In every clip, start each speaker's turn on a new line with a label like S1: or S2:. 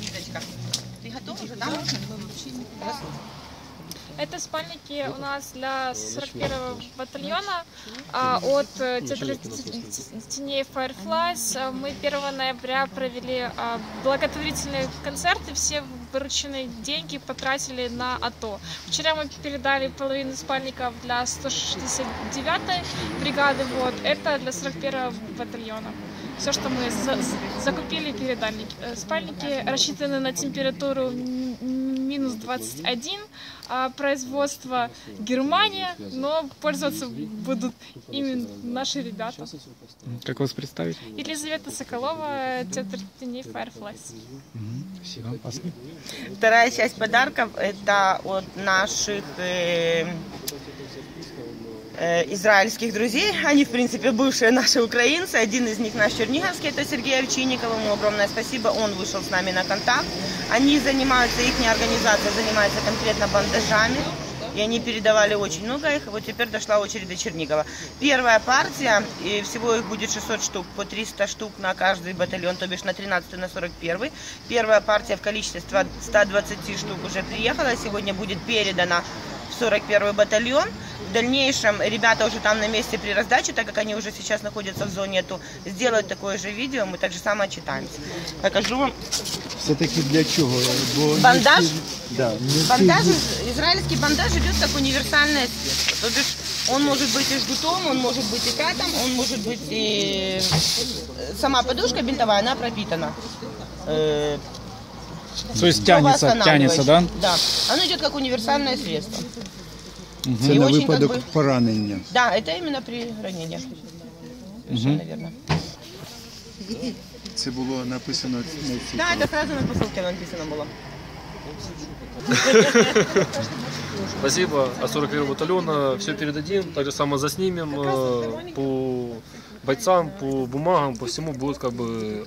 S1: Лизочка, ты готова уже, да?
S2: Это спальники у нас для 41-го батальона а, от э, теней Fireflies. А, Мы 1 ноября провели а, благотворительные концерты. Все вырученные деньги потратили на АТО. Вчера мы передали половину спальников для 169-й бригады. Вот. Это для 41-го батальона. Все, что мы за- за- закупили, передали. Э, Спальники рассчитаны на температуру минус 21, а производство Германия, но пользоваться будут именно наши ребята.
S3: Как вас представить?
S2: Елизавета Соколова, театр теней Fireflies.
S3: Спасибо.
S1: Вторая часть подарков это от наших э, израильских друзей. Они, в принципе, бывшие наши украинцы. Один из них наш черниговский, это Сергей Овчинников. Ему огромное спасибо. Он вышел с нами на контакт. Они занимаются, их организация занимается конкретно бандажами. И они передавали очень много их. Вот теперь дошла очередь до Чернигова. Первая партия, и всего их будет 600 штук, по 300 штук на каждый батальон, то бишь на 13 на 41. Первая партия в количестве 120 штук уже приехала. Сегодня будет передана в 41 батальон. В дальнейшем ребята уже там на месте при раздаче, так как они уже сейчас находятся в зоне, то сделают такое же видео, мы так же само отчитаемся. Покажу вам.
S4: Все-таки для чого? Бо не
S1: Бандаж?
S4: всі- да, не
S1: Бандаж, израильский бандаж идет как универсальное средство. То бишь он может быть и жгутом, он может быть и катом, он может быть и... э, Сама подушка бинтовая, она пропитана. э,
S3: То есть тянется, тянется, да?
S1: Да. Оно идет как универсальное средство.
S4: Це
S1: І
S4: на випадок
S1: как бы-
S4: поранення.
S1: Да, это именно при ранении. Совершенно верно.
S4: Це було написано на цій.
S1: Да, это сразу на посылке написано было.
S5: Спасибо от 41 батальона. Все передадим. Так же само заснимем э, по бойцам, по бумагам, по всему будет как бы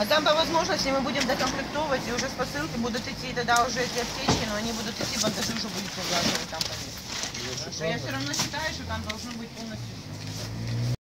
S1: А там по возможности мы будем докомплектовывать, и уже с посылки будут идти тогда уже эти аптечки, но они будут идти, бандажи уже будут привязаны там повесить. Потому что я все равно считаю, что там должно быть полностью